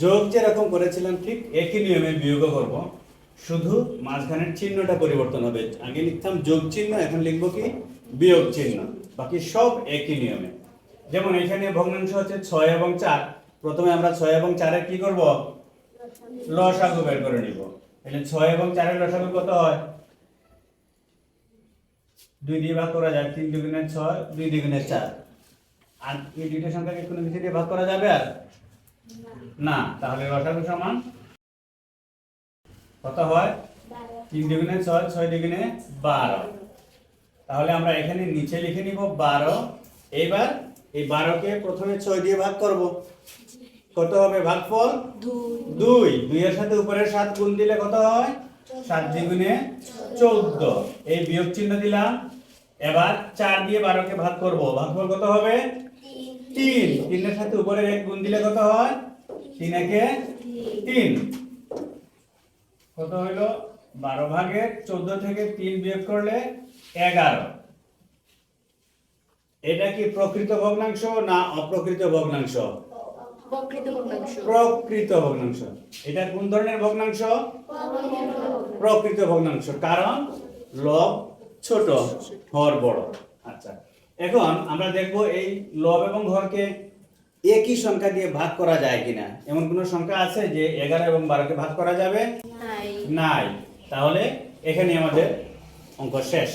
যোগ যেরকম করেছিলাম, ঠিক একই নিয়মে বিয়োগ করব। শুধু মাঝখানের চিহ্নটা পরিবর্তন হবে। আগে লিখতাম যোগ চিহ্ন, এখন লিখব কি? বিয়োগ চিহ্ন। বাকি সব একই নিয়মে। যেমন এখানে ভগ্নাংশ হচ্ছে ছয় এবং চার। প্রথমে আমরা ছয় এবং চারে কি করব? লসাগু বের করে নিব। তাহলে ছয় এবং চারের লসাগু কত হয়? দুই দিয়ে ভাগ করা যায়, তিন দুগুণে ছয়, দুই দুগুণে চার। আর এই দুইটা সংখ্যাকে কোনো কিছু দিয়ে ভাগ করা যাবে আর? না, তাহলে লসাগু সমান কত হয়? তিন দুগুণে ছয় ছয় দুগুণে বারো। তাহলে আমরা এখানে নিচে লিখে নিব বারো। এইবার এই বারোকে প্রথমে ছয় দিয়ে ভাগ করব। কত হবে ভাগফল? দুই। দুইয়ের সাথে উপরের সাত গুণ দিলে কত হয়? সাত দ্বিগুণে চৌদ্দ। এই বিয়োগ চিহ্ন দিলাম। এবার চার দিয়ে বারোকে ভাগ করব। ভাগফল কত হবে? তিন। তিনের সাথে উপরের এক গুণ দিলে কত হয়? তিন একে তিন। কত হইল? বারো ভাগের চোদ্দ থেকে তিন বিয়োগ করলে এগারো। এটা কি প্রকৃত ভগ্নাংশ না অপ্রকৃত ভগ্নাংশ? প্রকৃত ভগ্নাংশ। প্রকৃত ভগ্নাংশ। এটা কোন ধরনের ভগ্নাংশ? প্রকৃত ভগ্নাংশ। কারণ লব ছোট হর বড়। আচ্ছা। এখন আমরা দেখব এই লব এবং ঘরকে একই সংখ্যা দিয়ে ভাগ করা যায় কিনা। এমন কোন সংখ্যা আছে যে এগারো এবং বারোকে ভাগ করা যাবে? নাই। নাই। তাহলে এখানে আমাদের অঙ্ক শেষ।